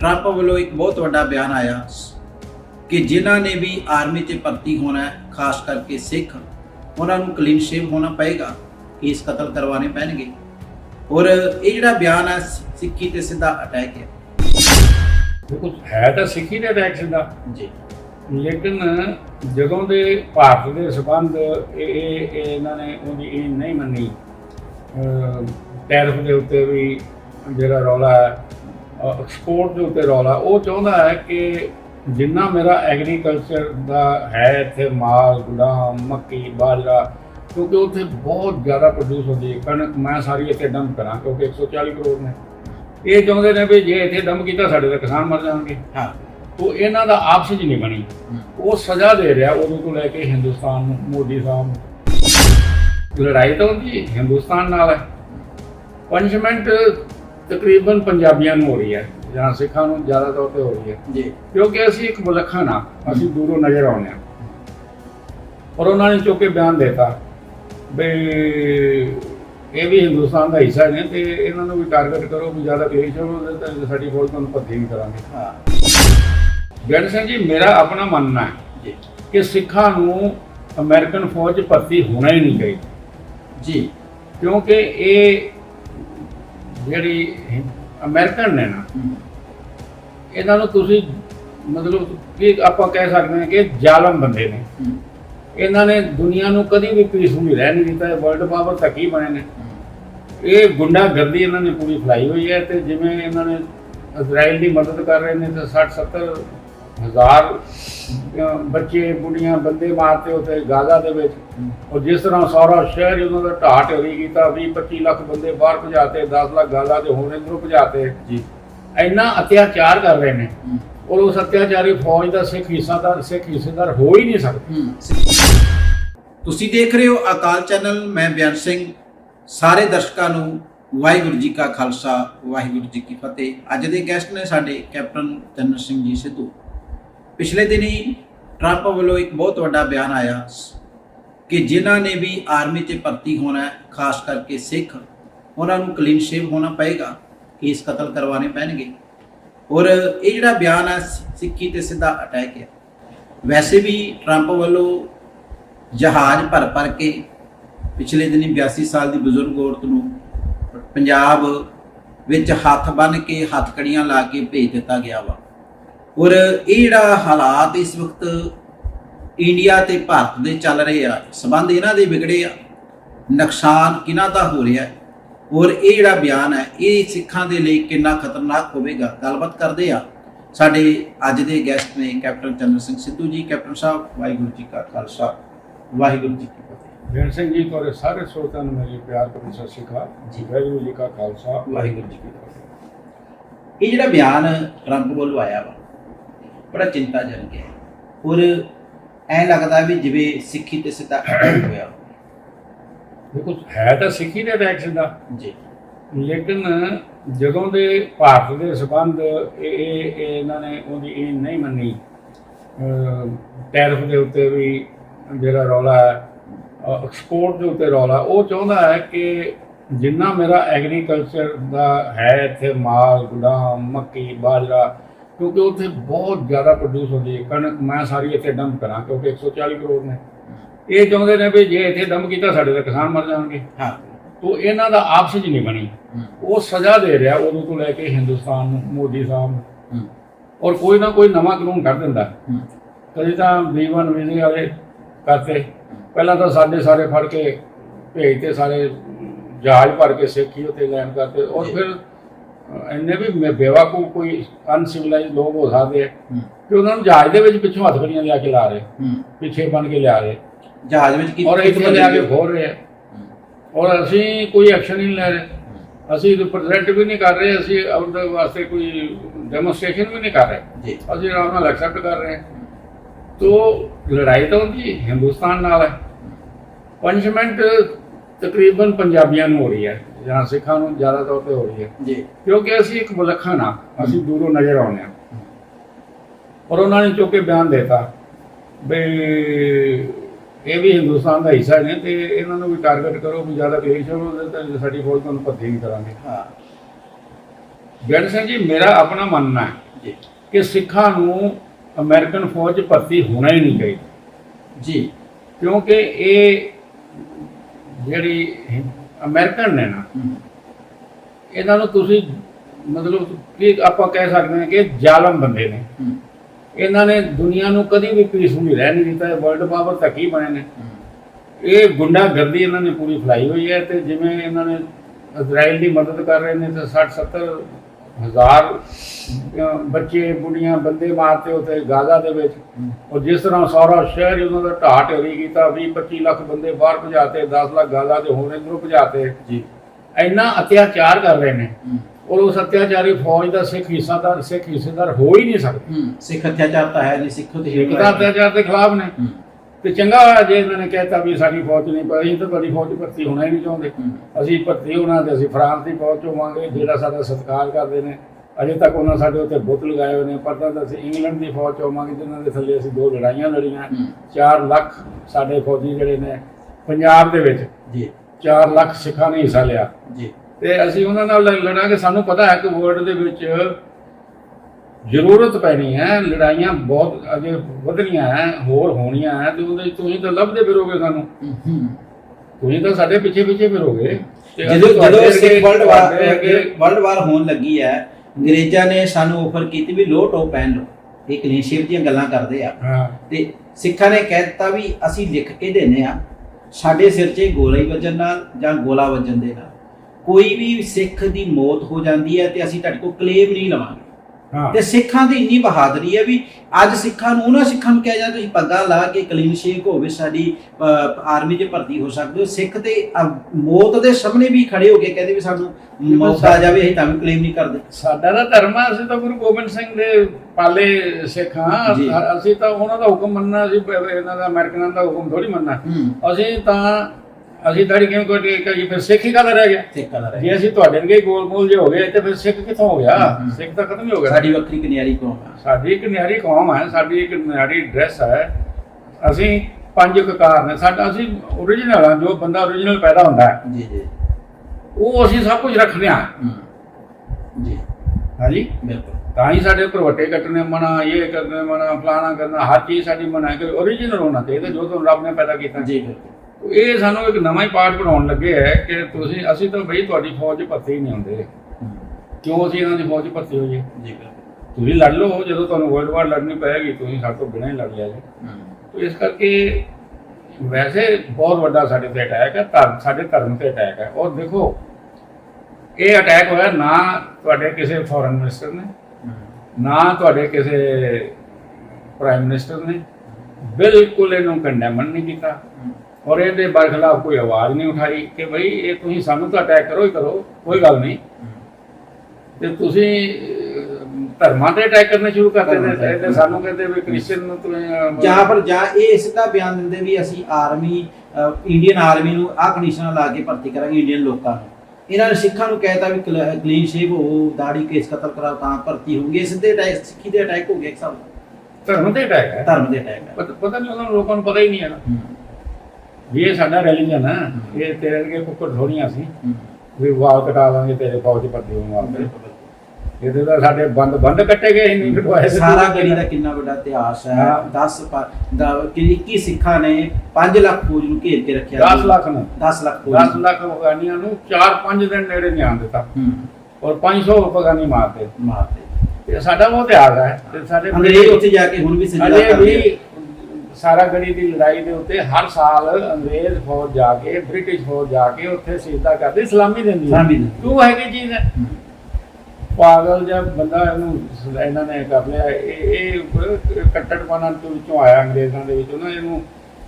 Trump ਵੱਲੋਂ ਇੱਕ ਬਹੁਤ ਵੱਡਾ ਬਿਆਨ ਆਇਆ ਕਿ ਜਿਨ੍ਹਾਂ ਨੇ ਵੀ ਆਰਮੀ 'ਚ ਭਰਤੀ ਹੋਣਾ ਹੈ ਖਾਸ ਕਰਕੇ ਸਿੱਖ ਉਹਨਾਂ ਨੂੰ ਕਲੀਨ ਸ਼ੇਵ ਹੋਣਾ ਪਏਗਾ ਕੇਸ ਕਤਲ ਕਰਵਾਉਣੇ ਪੈਣਗੇ। ਔਰ ਇਹ ਜਿਹੜਾ ਬਿਆਨ ਹੈ ਸਿੱਖੀ ਤੇ ਸਿੱਧਾ ਅਟੈਕ ਹੈ। ਦੇਖੋ ਹੈ ਤਾਂ ਸਿੱਖੀ ਦੇ ਅਟੈਕ ਦਾ ਜੀ। ਲੇਕਿਨ ਜਦੋਂ ਦੇ ਭਾਰਤ ਦੇ ਸਬੰਧ ਇਹ ਇਹਨਾਂ ਨੇ ਉਹਦੀ ਇਹ ਨਹੀਂ ਮੰਨੀ ਟੈਰਫ ਦੇ ਉੱਤੇ ਵੀ ਜਿਹੜਾ ਰੌਲਾ ਹੈ ਐਕਸਪੋਰਟ ਦੇ ਉੱਤੇ ਰੌਲਾ। ਉਹ ਚਾਹੁੰਦਾ ਹੈ ਕਿ ਜਿੰਨਾ ਮੇਰਾ ਐਗਰੀਕਲਚਰ ਦਾ ਹੈ ਇੱਥੇ ਮਾਲ ਗੁਦਾਮ ਮੱਕੀ ਬਾਜਰਾ ਕਿਉਂਕਿ ਉੱਥੇ ਬਹੁਤ ਜ਼ਿਆਦਾ ਪ੍ਰੋਡਿਊਸ ਹੁੰਦੀ ਹੈ। ਕਣਕ ਮੈਂ ਸਾਰੀ ਇੱਥੇ ਡੰਪ ਕਰਾਂ ਕਿਉਂਕਿ 140 ਕਰੋੜ ਨੇ। ਇਹ ਚਾਹੁੰਦੇ ਨੇ ਵੀ ਜੇ ਇੱਥੇ ਡੰਪ ਕੀਤਾ ਸਾਡੇ ਤਾਂ ਕਿਸਾਨ ਮਰ ਜਾਣਗੇ। ਹਾਂ। ਉਹ ਇਹਨਾਂ ਦਾ ਆਪਸ ਵਿੱਚ ਨਹੀਂ ਬਣੀ। ਉਹ ਸਜ਼ਾ ਦੇ ਰਿਹਾ ਉਦੋਂ ਤੋਂ ਲੈ ਕੇ ਹਿੰਦੁਸਤਾਨ ਨੂੰ ਮੋਦੀ ਸਾਹਿਬ ਨੂੰ। ਲੜਾਈ ਤਾਂ ਉਹਦੀ ਹਿੰਦੁਸਤਾਨ ਨਾਲ ਹੈ। ਪਨਿਸ਼ਮੈਂਟ ਤਕਰੀਬਨ ਪੰਜਾਬੀਆਂ ਨੂੰ ਹੋ ਰਹੀ ਹੈ ਜਾਂ ਸਿੱਖਾਂ ਨੂੰ ਜ਼ਿਆਦਾ ਤੌਰ ਤੇ ਹੋ ਰਹੀ ਹੈ। ਜੀ। ਕਿਉਂਕਿ ਅਸੀਂ ਇੱਕ ਮੁਲੱਖਣ ਆ ਅਸੀਂ ਦੂਰੋਂ ਨਜ਼ਰ ਆਉਂਦੇ ਹਾਂ। ਔਰ ਉਹਨਾਂ ਨੇ ਚੁੱਕ ਕੇ ਬਿਆਨ ਦਿੱਤਾ ਵੀ ਇਹ ਵੀ ਹਿੰਦੁਸਤਾਨ ਦਾ ਹਿੱਸਾ ਨੇ ਤੇ ਇਹਨਾਂ ਨੂੰ ਵੀ ਟਾਰਗੇਟ ਕਰੋ ਵੀ ਜ਼ਿਆਦਾ ਕਲੇਸ਼ ਹੋਵੇ ਤਾਂ ਸਾਡੀ ਫੌਜ ਤੁਹਾਨੂੰ ਭਰਤੀ ਨਹੀਂ ਕਰਾਂਗੇ। ਹਾਂ। ਗਿਆਨ ਸਿੰਘ ਜੀ ਮੇਰਾ ਆਪਣਾ ਮੰਨਣਾ ਹੈ ਜੀ। ਕਿ ਸਿੱਖਾਂ ਨੂੰ ਅਮਰੀਕਨ ਫੌਜ ਭਰਤੀ ਹੋਣਾ ਹੀ ਨਹੀਂ ਚਾਹੀਦਾ। ਜੀ। ਕਿਉਂਕਿ ਇਹ ਜਿਹੜੀ ਹਿੰ- ਅਮਰੀਕਨ ਨੇ ਨਾ, ਇਹਨਾਂ ਨੂੰ ਤੁਸੀਂ ਮਤਲਬ ਕਿ ਆਪਾਂ ਕਹਿ ਸਕਦੇ ਹਾਂ ਕਿ ਜ਼ਾਲਮ ਬੰਦੇ ਨੇ। ਇਹਨਾਂ ਨੇ ਦੁਨੀਆ ਨੂੰ ਕਦੀ ਵੀ ਪੀਸਫੁਲੀ ਰਹਿ ਨਹੀਂ ਦਿੱਤਾ ਵਰਲਡ ਪਾਵਰ ਤੱਕ ਹੀ ਬਣੇ ਨੇ? ਇਹ ਗੁੰਡਾਗਰਦੀ ਇਹਨਾਂ ਨੇ ਪੂਰੀ ਫੈਲਾਈ ਹੋਈ ਹੈ ਤੇ ਜਿਵੇਂ ਇਹਨਾਂ ਨੇ ਇਜ਼ਰਾਈਲ ਦੀ ਮਦਦ ਕਰ ਰਹੇ ਨੇ ਤੇ 60 70 ਹਜ਼ਾਰ ਬੱਚੇ ਬੁੜੀਆਂ ਬੰਦੇ ਮਾਰਤੇ ਉਤੇ ਗਾਜ਼ਾ ਦੇ ਵਿੱਚ। ਔਰ ਜਿਸ ਤਰ੍ਹਾਂ ਸਾਰਾ ਸ਼ਹਿਰ ਉਹਨਾਂ ਦਾ ਢਾਹ ਢੇਰੀ ਕੀਤਾ 20 25 ਲੱਖ ਬੰਦੇ ਬਾਹਰ ਭਜਾਤੇ 10 ਲੱਖ ਗਾਜ਼ਾ ਦੇ ਹੁਣ ਇੱਧਰੋਂ ਭਜਾਤੇ। ਜੀ। ਇੰਨਾ ਅਤਿਆਚਾਰ ਕਰ ਰਹੇ ਨੇ। ਔਰ ਉਸ ਅਤਿਆਚਾਰੀ ਫੌਜ ਦਾ ਸਿੱਖ ਹਿੱਸਾਦਾਰ ਸਿੱਖ ਹਿੱਸੇਦਾਰ ਹੋ ਹੀ ਨਹੀਂ ਸਕਦਾ। ਤੁਸੀਂ ਦੇਖ ਰਹੇ ਹੋ ਅਕਾਲ ਚੈਨਲ ਮੈਂ ਬਿਆਨ ਸਿੰਘ। ਸਾਰੇ ਦਰਸ਼ਕਾਂ ਨੂੰ ਵਾਹਿਗੁਰੂ ਜੀ ਕਾ ਖਾਲਸਾ ਵਾਹਿਗੁਰੂ ਜੀ ਕੀ ਫਤਿਹ। ਅੱਜ ਦੇ ਗੈਸਟ ਨੇ ਸਾਡੇ ਕੈਪਟਨ ਚੰਦਰ ਸਿੰਘ ਜੀ ਸਿੱਧੂ। ਪਿਛਲੇ ਦਿਨੀ ਟਰੰਪ ਵੱਲੋਂ ਇੱਕ ਬਹੁਤ ਵੱਡਾ ਬਿਆਨ ਆਇਆ ਕਿ ਜਿਨ੍ਹਾਂ ਨੇ ਵੀ ਆਰਮੀ 'ਚ ਭਰਤੀ ਹੋਣਾ ਹੈ, ਖਾਸ ਕਰਕੇ ਸਿੱਖ, ਉਹਨਾਂ ਨੂੰ ਕਲੀਨ ਸ਼ੇਵ ਹੋਣਾ ਪਏਗਾ ਕੇਸ ਕਤਲ ਕਰਵਾਉਣੇ ਪੈਣਗੇ। ਔਰ ਇਹ ਜਿਹੜਾ ਬਿਆਨ ਹੈ ਸਿੱਖੀ ਤੇ ਸਿੱਧਾ ਅਟੈਕ ਹੈ। ਵੈਸੇ ਵੀ ਟਰੰਪ ਵੱਲੋਂ ਜਹਾਜ਼ ਭਰ ਭਰ ਕੇ ਪਿਛਲੇ ਦਿਨੀ 82 ਸਾਲ ਦੀ ਬਜ਼ੁਰਗ ਔਰਤ ਨੂੰ ਪੰਜਾਬ ਵਿੱਚ ਹੱਥ ਬੰਨ ਕੇ ਹੱਥਕੜੀਆਂ ਲਾ ਕੇ ਭੇਜ ਦਿੱਤਾ ਗਿਆ ਵਾ। ਔਰ ਇਹ ਜਿਹੜਾ ਹਾਲਾਤ ਇਸ ਵਕਤ ਇੰਡੀਆ ਤੇ ਭਾਰਤ ਦੇ ਚੱਲ ਰਹੇ ਆ ਸਬੰਧ ਇਹਨਾਂ ਦੇ ਵਿਗੜੇ ਆ ਨੁਕਸਾਨ ਕਿਹਨਾਂ ਦਾ ਹੋ ਰਿਹਾ ਔਰ ਇਹ ਜਿਹੜਾ ਬਿਆਨ ਹੈ ਇਹ ਸਿੱਖਾਂ ਦੇ ਲਈ ਕਿੰਨਾ ਖਤਰਨਾਕ ਹੋਵੇਗਾ ਗੱਲਬਾਤ ਕਰਦੇ ਆ ਸਾਡੇ ਅੱਜ ਦੇ ਗੈਸਟ ਨੇ ਕੈਪਟਨ ਚੰਦਰ ਸਿੰਘ ਸਿੱਧੂ ਜੀ ਕੈਪਟਨ ਸਾਹਿਬ ਵਾਹਿਗੁਰੂ ਜੀ ਕਾ ਖਾਲਸਾ ਵਾਹਿਗੁਰੂ ਜੀ ਕੀ ਫਤਿਹ। ਬੇਨ ਸਿੰਘ ਜੀ ਤੁਹਾਡੇ ਸਾਰੇ ਸਰੋਤਿਆਂ ਨੂੰ ਮੇਰੀ ਪਿਆਰ ਭਰੀ ਸਤਿ ਸ਼੍ਰੀ ਅਕਾਲ। ਜੀ। ਵਾਹਿਗੁਰੂ ਜੀ ਕਾ ਖਾਲਸਾ ਵਾਹਿਗੁਰੂ ਜੀ ਕੀ ਫਤਿਹ। ਇਹ ਜਿਹੜਾ ਬਿਆਨ ਟਰੰਪ ਵੱਲੋਂ ਆਇਆ ਵਾ ਬੜਾ ਚਿੰਤਾਜਨਕ ਹੈ। ਔਰ ਐ ਲੱਗਦਾ ਵੀ ਜਿਵੇਂ ਸਿੱਖੀ ਤੇ ਸਿੱਧਾ ਅਟੈਕ ਹੋਇਆ ਦੇਖੋ ਹੈ ਤਾਂ ਸਿੱਖੀ ਦੇ ਅਟੈਕ ਦਾ ਜੀ। ਲੇਕਿਨ ਜਦੋਂ ਦੇ ਭਾਰਤ ਦੇ ਸਬੰਧ ਇਹ ਇਹ ਇਹ ਇਹਨਾਂ ਨੇ ਉਹਦੀ ਇਹ ਨਹੀਂ ਮੰਨੀ ਟੈਰਫ ਦੇ ਉੱਤੇ ਵੀ ਜਿਹੜਾ ਰੌਲਾ ਹੈ ਐਕਸਪੋਰਟ ਦੇ ਉੱਤੇ ਰੌਲਾ ਉਹ ਚਾਹੁੰਦਾ ਹੈ ਕਿ ਜਿੰਨਾ ਮੇਰਾ ਐਗਰੀਕਲਚਰ ਦਾ ਹੈ ਇੱਥੇ ਮਾਲ ਗੁਦਾਮ ਮੱਕੀ ਬਾਜਰਾ ਕਿਉਂਕਿ ਉੱਥੇ ਬਹੁਤ ਜ਼ਿਆਦਾ ਪ੍ਰੋਡਿਊਸ ਹੁੰਦੀ ਹੈ। ਕਣਕ ਮੈਂ ਸਾਰੀ ਇੱਥੇ ਡੰਪ ਕਰਾਂ ਕਿਉਂਕਿ 140 ਕਰੋੜ ਨੇ। ਇਹ ਚਾਹੁੰਦੇ ਨੇ ਵੀ ਜੇ ਇੱਥੇ ਡੰਪ ਕੀਤਾ ਸਾਡੇ ਤਾਂ ਕਿਸਾਨ ਮਰ ਜਾਣਗੇ। ਹਾਂ। ਤੋ ਇਹਨਾਂ ਦਾ ਆਪਸ ਵਿੱਚ ਨਹੀਂ ਬਣੀ। ਉਹ ਸਜ਼ਾ ਦੇ ਰਿਹਾ ਉਦੋਂ ਤੋਂ ਲੈ ਕੇ ਹਿੰਦੁਸਤਾਨ ਨੂੰ ਮੋਦੀ ਸਾਹਿਬ ਨੂੰ। ਔਰ ਕੋਈ ਨਾ ਕੋਈ ਨਵਾਂ ਕਾਨੂੰਨ ਕੱਢ ਦਿੰਦਾ। ਕਦੇ ਤਾਂ ਵੀਵਨ ਵੀਜ਼ੇ ਵਾਲੇ ਕਰਤੇ। ਪਹਿਲਾਂ ਤਾਂ ਸਾਡੇ ਸਾਰੇ ਫੜ ਕੇ ਭੇਜਤੇ ਸਾਰੇ ਜਹਾਜ਼ ਭਰ ਕੇ ਸਿੱਖੀ ਉੱਤੇ ਲੈਂਡ ਕਰਤੇ। ਔਰ। ਫਿਰ ਇੰਨੇ ਵੀ ਬੇਵਕੂਫ ਕੋਈ ਅਨਸਿਵਲਾਈਜ਼ ਲੋਕ ਹੋ ਸਕਦੇ ਆ। ਕਿ ਉਹਨਾਂ ਨੂੰ ਜਹਾਜ਼ ਦੇ ਵਿੱਚ ਪਿੱਛੋਂ ਹੱਥਕੜੀਆਂ ਲਿਆ ਕੇ ਲਾ ਰਹੇ। ਪਿੱਛੇ ਬਣ ਕੇ ਲਿਆ ਰਹੇ। ਜਹਾਜ਼ ਵਿੱਚ ਕੀ ਔਰ ਇੱਕ ਬੰਦੇ ਆ ਕੇ ਖੋਲ ਰਹੇ ਆ। ਔਰ ਅਸੀਂ ਕੋਈ ਐਕਸ਼ਨ ਨਹੀਂ ਲੈ ਰਹੇ। ਅਸੀਂ ਰਿਪਰੈਜ਼ੈਂਟ ਵੀ ਨਹੀਂ ਕਰ ਰਹੇ ਅਸੀਂ ਉਹਦੇ ਵਾਸਤੇ ਕੋਈ ਡੈਮੋਨਸਟ੍ਰੇਸ਼ਨ ਵੀ ਨਹੀਂ ਕਰ ਰਹੇ। ਅਸੀਂ ਆਰਾਮ ਨਾਲ ਐਕਸੈਪਟ ਕਰ ਰਹੇ ਹਾਂ। ਤੋ ਲੜਾਈ ਤਾਂ ਉਹਦੀ ਹਿੰਦੁਸਤਾਨ ਨਾਲ ਹੈ। ਪਨਿਸ਼ਮੈਂਟ ਤਕਰੀਬਨ ਪੰਜਾਬੀਆਂ ਨੂੰ ਹੋ ਰਹੀ ਹੈ। ਜਾਂ ਸਿੱਖਾਂ ਨੂੰ ਜ਼ਿਆਦਾ ਤੌਰ ਤੇ ਹੋ ਰਹੀ ਹੈ। ਜੀ। ਕਿਉਂਕਿ ਅਸੀਂ ਇੱਕ ਮੁਲੱਖਣ ਆ ਅਸੀਂ ਦੂਰੋਂ ਨਜ਼ਰ ਆਉਂਦੇ ਹਾਂ। ਔਰ ਉਹਨਾਂ ਨੇ ਚੁੱਕ ਕੇ ਬਿਆਨ ਦਿੱਤਾ ਵੀ ਇਹ ਵੀ ਹਿੰਦੁਸਤਾਨ ਦਾ ਹਿੱਸਾ ਨੇ ਤੇ ਇਹਨਾਂ ਨੂੰ ਵੀ ਟਾਰਗੇਟ ਕਰੋ ਵੀ ਜ਼ਿਆਦਾ ਕਲੇਸ਼ ਹੋਵੇ ਤਾਂ ਸਾਡੀ ਫੌਜ ਤੁਹਾਨੂੰ ਭਰਤੀ ਨਹੀਂ ਕਰਾਂਗੇ। ਹਾਂ। ਗਿਆਨ ਸਿੰਘ ਜੀ ਮੇਰਾ ਆਪਣਾ ਮੰਨਣਾ ਹੈ ਕਿ ਸਿੱਖਾਂ ਨੂੰ ਅਮਰੀਕਨ ਫੌਜ ਭਰਤੀ ਹੋਣਾ ਹੀ ਨਹੀਂ ਚਾਹੀਦਾ। ਜੀ। ਕਿਉਂਕਿ ਇਹ ਜਿਹੜੀ ਅਮਰੀਕਨ ਨੇ ਨਾ। ਇਹਨਾਂ ਨੂੰ ਤੁਸੀਂ ਮਤਲਬ ਕਿ ਆਪਾਂ ਕਹਿ ਸਕਦੇ ਹਾਂ ਕਿ ਜ਼ਾਲਮ ਬੰਦੇ ਨੇ। ਇਹਨਾਂ ਨੇ ਦੁਨੀਆ ਨੂੰ ਕਦੀ ਵੀ ਪੀਸਫੁਲੀ ਰਹਿ ਨਹੀਂ ਦਿੱਤਾ। ਵਰਲਡ ਪਾਵਰ ਤੱਕ ਹੀ ਬਣੇ ਨੇ। ਇਹ ਗੁੰਡਾਗਰਦੀ ਇਹਨਾਂ ਨੇ ਪੂਰੀ ਫੈਲਾਈ ਹੋਈ ਹੈ ਤੇ ਜਿਵੇਂ ਇਹਨਾਂ ਨੇ ਇਜ਼ਰਾਈਲ ਦੀ ਮਦਦ ਕਰ ਰਹੇ ਨੇ ਤੇ 60 70 ਹਜ਼ਾਰ ਬੱਚੇ ਬੁੜੀਆਂ ਬੰਦੇ ਮਾਰਤੇ ਉਤੇ ਗਾਜ਼ਾ ਦੇ ਵਿੱਚ। ਔਰ ਜਿਸ ਤਰ੍ਹਾਂ ਸਾਰਾ ਸ਼ਹਿਰ ਉਹਨਾਂ ਦਾ ਢਾਹ ਢੇਰੀ ਕੀਤਾ 20 25 ਲੱਖ ਬੰਦੇ ਬਾਹਰ ਭਜਾਤੇ 10 ਲੱਖ ਗਾਜ਼ਾ ਦੇ ਹੋਰ ਇੱਧਰੋਂ ਭਜਾਤੇ। ਜੀ। ਇੰਨਾ ਅਤਿਆਚਾਰ ਕਰ ਰਹੇ ਨੇ। ਔਰ ਉਸ ਅਤਿਆਚਾਰੀ ਫੌਜ ਦਾ ਸਿੱਖ ਹਿੱਸਾਦਾਰ ਸਿੱਖ ਹਿੱਸੇਦਾਰ ਹੋ ਹੀ ਨਹੀਂ ਸਕਦੇ। ਸਿੱਖ ਅਤਿਆਚਾਰ ਤਾਂ ਹੈ ਨਹੀਂ ਸਿੱਖ ਤੇ ਦਾ ਅਤਿਆਚਾਰ ਦੇ ਖਿਲਾਫ ਨੇ। ਤੇ ਚੰਗਾ ਹੋਇਆ ਜੇ ਇਹਨਾਂ ਨੇ ਕਹਿਤਾ ਵੀ ਸਾਡੀ ਫੌਜ ਨਹੀਂ ਪਈ ਤਾਂ ਤੁਹਾਡੀ ਫੌਜ ਭਰਤੀ ਹੋਣਾ ਹੀ ਨਹੀਂ ਚਾਹੁੰਦੇ। ਅਸੀਂ ਭਰਤੀ ਹੋਣਾ ਤੇ ਅਸੀਂ ਫਰਾਂਸ ਦੀ ਫੌਜ 'ਚ ਹੋਵਾਂਗੇ ਜਿਹੜਾ ਸਾਡਾ ਸਤਿਕਾਰ ਕਰਦੇ ਨੇ। ਅਜੇ ਤੱਕ ਉਹਨਾਂ ਸਾਡੇ ਉੱਤੇ ਬੁੱਤ ਲਗਾਏ ਹੋਏ ਨੇ ਪਰ ਤਾਂ ਅਸੀਂ ਇੰਗਲੈਂਡ ਦੀ ਫੌਜ 'ਚ ਹੋਵਾਂਗੇ ਜਿਨ੍ਹਾਂ ਦੇ ਥੱਲੇ ਅਸੀਂ ਦੋ ਲੜਾਈਆਂ ਲੜੀਆਂ। ਹਮ, 4 ਲੱਖ ਸਾਡੇ ਫੌਜੀ ਜਿਹੜੇ ਨੇ ਪੰਜਾਬ ਦੇ ਵਿੱਚ ਜੀ। 4 ਲੱਖ ਸਿੱਖਾਂ ਨੇ ਹਿੱਸਾ ਲਿਆ। ਜੀ। ਤੇ ਅਸੀਂ ਉਹਨਾਂ ਨਾਲ ਲੜਾਂਗੇ ਸਾਨੂੰ ਪਤਾ ਹੈ ਕਿ ਵਰਲਡ ਦੇ ਵਿੱਚ ਜ਼ਰੂਰਤ ਪੈਣੀ ਹੈ ਲੜਾਈਆਂ ਬਹੁਤ ਅਜੇ ਵਧਣੀਆਂ ਹੈ ਹੋਰ ਹੋਣੀਆਂ ਹੈ ਤੇ ਉਹਦੇ ਤੁਸੀਂ ਤਾਂ ਲੱਭਦੇ ਫਿਰੋਗੇ ਸਾਨੂੰ। ਤੁਸੀਂ ਤਾਂ ਸਾਡੇ ਪਿੱਛੇ ਪਿੱਛੇ ਫਿਰੋਗੇ। ਜਦੋਂ ਜਦੋਂ ਅੱਗੇ- ਸਿੱਖ ਵਰਲਡ ਵਾਰ ਅੱਗੇ ਵਰਲਡ ਵਾਰ ਹੋਣ ਲੱਗੀ ਹੈ ਅੰਗਰੇਜ਼ਾਂ ਨੇ ਸਾਨੂੰ ਆਫਰ ਕੀਤੀ ਵੀ ਲੋ ਟੋਪ ਪਹਿਨ ਲਓ ਇਹ ਕਲੀਨਸ਼ਿਪ ਦੀਆਂ ਗੱਲਾਂ ਕਰਦੇ ਆ। ਤੇ ਸਿੱਖਾਂ ਨੇ ਕਹਿ ਦਿੱਤਾ ਵੀ ਅਸੀਂ ਲਿਖ ਕੇ ਦੇਨੇ ਆ ਸਾਡੇ ਸਿਰ 'ਚ ਗੋਲਾ ਹੀ ਵੱਜਣ ਨਾਲ ਜਾਂ ਗੋਲਾ ਵੱਜਣ ਦੇ ਨਾਲ। ਕੋਈ ਵੀ ਸਿੱਖ ਦੀ ਮੌਤ ਹੋ ਜਾਂਦੀ ਹੈ ਤੇ ਅਸੀਂ ਤੁਹਾਡੇ ਕੋਲ ਕਲੇਮ ਨਹੀਂ ਲਵਾਂਗੇ। ਤੇ ਸਿੱਖਾਂ ਦੀ ਇੰਨੀ ਬਹਾਦਰੀ ਹੈ ਵੀ ਅੱਜ ਸਿੱਖਾਂ ਨੂੰ ਉਹਨਾਂ ਸਿੱਖਾਂ ਨੂੰ ਕਿਹਾ ਜਾਂਦਾ ਤੁਸੀਂ ਪੱਗਾਂ ਲਾ ਕੇ ਕਲੀਨ ਸ਼ੇਕ ਹੋਵੇ ਸਾਡੀ ਆਰਮੀ 'ਚ ਭਰਤੀ ਹੋ ਸਕਦੇ ਹੋ। ਸਿੱਖ ਤੇ ਮੌਤ ਦੇ ਸਾਹਮਣੇ ਵੀ ਖੜੇ ਹੋ ਕੇ ਕਹਿੰਦੇ ਵੀ ਸਾਨੂੰ ਮੌਤ ਆ ਜਾਵੇ ਅਸੀਂ ਤਾਂ ਵੀ ਕਲੇਮ ਨਹੀਂ ਕਰਦੇ। ਸਾਡਾ ਤਾਂ ਧਰਮ ਆ ਅਸੀਂ ਤਾਂ ਗੁਰੂ ਗੋਬਿੰਦ ਸਿੰਘ ਦੇ ਪਾਲੇ ਸਿੱਖ ਹਾਂ। ਅਸੀਂ ਤਾਂ ਉਹਨਾਂ ਦਾ ਹੁਕਮ ਮੰਨਣਾ ਅਸੀਂ ਪ- ਇਹਨਾਂ ਦਾ ਅਮਰੀਕਨਾਂ ਦਾ ਹੁਕਮ ਥੋੜੀ ਮੰਨਣਾ। ਅਸੀਂ ਤਾਂ ਅਸੀਂ ਦਾੜੀ ਕਿਉਂ ਕੋਈ ਕਹੀ ਫਿਰ ਸਿੱਖ ਹੀ ਕਾਹਦਾ ਰਹਿ ਗਿਆ? ਸਿੱਖਾਂ ਜੇ ਰਹੇ ਅਸੀਂ ਤੁਹਾਡੇ ਵਰਗੇ ਗੋਲ ਮੋਲ ਜੇ ਹੋ ਗਏ ਤੇ ਫਿਰ ਸਿੱਖ ਕਿੱਥੋਂ ਹੋ ਗਿਆ। ਸਿੱਖ ਤਾਂ ਖਤਮ ਹੀ ਹੋ ਗਿਆ। ਸਾਡੀ ਵੱਖਰੀ ਕਨਿਆਰੀ ਕੌਮ ਆ। ਸਾਡੀ ਇੱਕ ਨਿਆਰੀ ਕੌਮ ਹੈ ਸਾਡੀ ਇੱਕ ਨਿਆਰੀ ਡਰੈਸ ਹੈ ਅਸੀਂ ਪੰਜ ਕਕਾਰ ਨੇ ਸਾਡਾ ਅਸੀਂ ਓਰੀਜਨਲ ਆ ਜੋ ਬੰਦਾ ਓਰੀਜਨਲ ਪੈਦਾ ਹੁੰਦਾ ਹੈ। ਜੀ ਜੀ। ਉਹ ਅਸੀਂ ਸਭ ਕੁਝ ਰੱਖਦੇ ਹੂੰ। ਜੀ। ਹਾਂਜੀ? ਬਿਲਕੁਲ। ਤਾਂ ਹੀ ਸਾਡੇ ਭਰਵੱਟੇ ਕੱਟਣੇ ਮਨਾ ਇਹ ਕਰਨੇ ਮਨਾ ਫਲਾਣਾ ਕਰਨਾ ਹਰ ਚੀਜ਼ ਸਾਡੀ ਮਨਾ ਹੈ ਕਿ ਓਰੀਜਨਲ ਹੋਣਾ ਚਾਹੀਦਾ ਜੋ ਤੁਹਾਨੂੰ ਰੱਬ ਨੇ ਪੈਦਾ ਕੀਤਾ। ਜੀ ਬਿਲਕੁਲ। ਇਹ ਸਾਨੂੰ ਇੱਕ ਨਵਾਂ ਹੀ ਪਾਠ ਬਣਾਉਣ ਲੱਗੇ ਹੈ ਕਿ ਤੁਸੀਂ ਅਸੀਂ ਤਾਂ ਬਈ ਤੁਹਾਡੀ ਫੌਜ 'ਚ ਭਰਤੀ ਹੀ ਨਹੀਂ ਹੁੰਦੇ। ਕਿਉਂ ਅਸੀਂ ਇਹਨਾਂ ਦੀ ਫੌਜ 'ਚ ਭਰਤੀ ਹੋਈਏ? ਜੀ ਤੁਸੀਂ ਲੜ ਲਓ ਜਦੋਂ ਤੁਹਾਨੂੰ ਵਰਲਡ ਵਾਰ ਲੜਨੀ ਪਏਗੀ ਤੁਸੀਂ ਸਾਡੇ ਤੋਂ ਬਿਨਾਂ ਹੀ ਲੜ ਲਿਆ ਜੀ। ਤੋ ਇਸ ਕਰਕੇ ਵੈਸੇ ਬਹੁਤ ਵੱਡਾ ਸਾਡੇ ਤੇ ਅਟੈਕ ਹੈ ਧਰਮ ਸਾਡੇ ਧਰਮ ਤੇ ਅਟੈਕ ਹੈ। ਔਰ ਦੇਖੋ ਇਹ ਅਟੈਕ ਹੋਇਆ ਨਾ ਤੁਹਾਡੇ ਕਿਸੇ ਫੋਰਨ ਮਿਨਿਸਟਰ ਨੇ ਨਾ ਤੁਹਾਡੇ ਕਿਸੇ ਪ੍ਰਾਈਮ ਮਿਨਿਸਟਰ ਨੇ ਬਿਲਕੁਲ ਇਹਨੂੰ ਕੰਡੈਮਨ ਨਹੀਂ ਕੀਤਾ। ਔਰ ਇਹਦੇ ਬਰਖਲਾਫ ਕੋਈ ਆਵਾਜ਼ ਨਹੀਂ ਉਠਾਈ ਕਿ ਭਈ ਇਹ ਤੁਸੀਂ ਸਾਨੂੰ ਤਾਂ ਅਟੈਕ ਕਰੋ ਹੀ ਕਰੋ, ਕੋਈ ਗੱਲ ਨਹੀਂ। ਤੇ ਤੁਸੀਂ ਧਰਮਾਂ ਤੇ ਅਟੈਕ ਕਰਨੇ ਸ਼ੁਰੂ ਕਰ ਧਰਮਾਂ ਤੇ ਸਾਨੂੰ ਕਹਿੰਦੇ ਵੀ ਕ੍ਰਿਸਚੀਅਨ ਨੂੰ ਜਾਂ ਪਰ ਜਾਂ ਇਹ ਸਿੱਧਾ ਬਿਆਨ ਦਿੰਦੇ ਵੀ ਅਸੀਂ ਆਰਮੀ ਇੰਡੀਅਨ ਆਰਮੀ ਨੂੰ ਆਹ ਕੰਡੀਸ਼ਨਾਂ ਲਾ ਕੇ ਭਰਤੀ ਕਰਾਂਗੇ ਇੰਡੀਅਨ ਲੋਕਾਂ ਨੂੰ। ਇਹਨਾਂ ਨੇ ਸਿੱਖਾਂ ਨੂੰ ਕਹਿਤਾ ਵੀ ਕਲੀਨ ਸ਼ੇਪ ਹੋ ਦਾੜੀ ਕੇਸ ਕਤਲ ਕਰਾਓ ਤਾਂ ਭਰਤੀ ਹੋਊਗੇ। ਸਿੱਧੇ ਅਟੈਕ, ਸਿੱਖੀ ਦੇ ਅਟੈਕ ਹੋ ਗਏ ਇੱਕ ਸਭ ਧਰਮ ਤੇ ਅਟੈਕ ਹੈ। ਧਰਮ ਦੇ ਅਟੈਕ ਹੈ। ਪਤਾ ਪਤਾ ਨਹੀਂ ਉਹਨਾਂ ਨੂੰ ਲੋਕਾਂ ਨੂੰ ਪਤਾ ਹੀ ਨਹੀਂ ਹੈ ਹੂੰ, ਵੀ ਇਹ ਸਾਡਾ ਰਿਲੀਜਨ ਹੈ। ਇਹ ਤੇਰੇ ਵਰਗੇ ਕੁੱਕੜ ਥੋੜੀਆਂ ਸੀ। ਹੂੰ, ਵੀ ਵਾਲ ਕਟਾ ਦਾਂਗੇ ਤੇਰੇ ਫੌਜ ਭਰਤੀ ਹੋਣ ਵਾਸਤੇ। ਬਿਲਕੁਲ, ਬਿਲਕੁਲ। ਇਹਦੇ ਤਾਂ ਸਾਡੇ ਬੰਦ ਬੰਦ ਕੱਟੇ ਗਏ ਸੀ, ਨਹੀਂ ਕਟਵਾਏ ਸਾਰਾ ਗੜੀ ਦਾ ਕਿੰਨਾ ਵੱਡਾ ਇਤਿਹਾਸ ਹੈ। ਹਾਂ। 10 ਦਾ ਕਿ 21 ਸਿੱਖਾਂ ਨੇ 5 ਲੱਖ ਫੌਜ ਨੂੰ ਘੇਰ ਕੇ ਰੱਖਿਆ 10 ਲੱਖ ਨੂੰ। 10 ਲੱਖ ਫੌਜ 10 ਲੱਖ ਅਫਗਾਨੀਆਂ ਨੂੰ 4-5 ਦਿਨ ਨੇੜੇ ਨਹੀਂ ਆਉਣ ਦਿੱਤਾ। ਹੂੰ। ਔਰ 500 ਅਫਗਾਨੀ ਮਾਰਦੇ ਮਾਰਦੇ ਇਹ ਸਾਡਾ ਉਹ ਇਤਿਹਾਸ ਹੈ ਤੇ ਸਾਡੇ ਅੰਗਰੇਜ਼ ਉੱਥੇ ਜਾ ਕੇ ਹੁਣ ਵੀ ਸਜਦਾ ਕਰਦੇ ਆ। ਸਾਰਾ ਗੜੀ ਦੀ ਲੜਾਈ ਦੇ ਉੱਤੇ ਹਰ ਸਾਲ ਅੰਗਰੇਜ਼ ਫੌਜ ਜਾ ਕੇ ਬ੍ਰਿਟਿਸ਼ ਫੌਜ ਜਾ ਕੇ ਉੱਥੇ ਸਿਜਦਾ ਕਰਦੇ ਸਲਾਮੀ ਦਿੰਦੀ ਹੈ। ਕਿਉਂ ਹੈ ਕਿ ਚੀਜ਼ ਹੈ। ਪਾਗਲ ਜਿਹਾ ਬੰਦਾ ਇਹਨੂੰ ਇਹਨਾਂ ਨੇ ਕਰ ਲਿਆ ਇਹ ਇਹ ਕੱਟੜਪਨਾ ਤੋਂ ਵਿੱਚੋਂ ਆਇਆ ਅੰਗਰੇਜ਼ਾਂ ਦੇ ਵਿੱਚੋਂ ਨਾ ਇਹਨੂੰ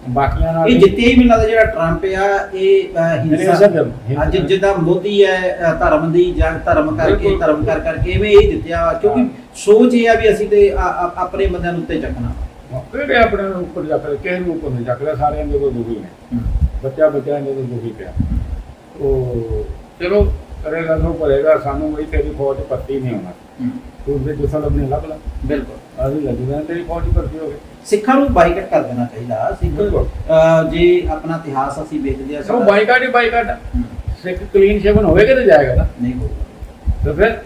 ਬਾਕੀਆਂ ਨਾਲ ਇਹ ਜਿੱਤੇ ਹੀ ਮੈਨੂੰ ਲੱਗਦਾ ਜਿਹੜਾ ਟਰੰਪ ਆ ਇਹ ਹਿੰਸਾ ਅੱਜ ਜਿੱਦਾਂ ਮੋਦੀ ਹੈ ਧਰਮ ਦੀ ਜਾਂ ਧਰਮ ਕਰਕੇ। ਧਰਮ ਕਰ ਕਰਕੇ ਐਵੇਂ ਇਹ ਜਿੱਤਿਆ। ਕਿਉਂਕਿ। ਸੋਚ ਇਹ ਆ ਵੀ ਅਸੀਂ ਤੇ ਆਪਣੇ ਬੰਦਿਆਂ ਨੂੰ ਉੱਤੇ ਚੱਕਣਾ ਕਿਹੜੇ ਆਪਣੇ ਉੱਪਰ ਜਾ ਕੇ ਕਿਸੇ ਨੂੰ ਉੱਪਰ ਨਹੀਂ ਚੱਕ ਲਿਆ ਸਾਰਿਆਂ ਦੇ ਕੋਲ ਦੁਖੀ ਨੇ ਬੱਚਾ ਬੱਚਾ ਇਹਦੇ ਤੋਂ ਦੁਖੀ ਪਿਆ ਉਹ ਚਲੋ ਕਰੇਗਾ ਸੋ ਕਰੇਗਾ ਸਾਨੂੰ ਵੀ ਤੇਰੀ ਫੌਜ ਭਰਤੀ ਨਹੀਂ ਹੋਣਾ। ਤੂੰ ਦੇ ਜਿਸਲ ਆਪਣੇ ਲੱਭ ਲਾ। ਬਿਲਕੁਲ। ਅਸੀਂ ਲੱਗਦਾ ਤੇਰੀ ਫੌਜ ਭਰਤੀ ਹੋ ਗਈ। ਸਿੱਖਾਂ ਨੂੰ ਬਾਈਕਾਟ ਕਰ ਦੇਣਾ ਚਾਹੀਦਾ। ਸਿੱਖ ਜੇ ਆਪਣਾ ਇਤਿਹਾਸ ਅਸੀਂ ਵੇਖਦੇ ਆ ਉਹ ਬਾਈਕਾਟ ਹੀ ਬਾਈਕਾਟ ਹੂੰ, ਸਿੱਖ ਕਲੀਨ ਸ਼ੇਵਨ ਹੋਵੇਗਾ ਤੇ ਜਾਏਗਾ ਨਾ। ਨਹੀਂ ਹੋਊਗਾ। ਤੇ ਫਿਰ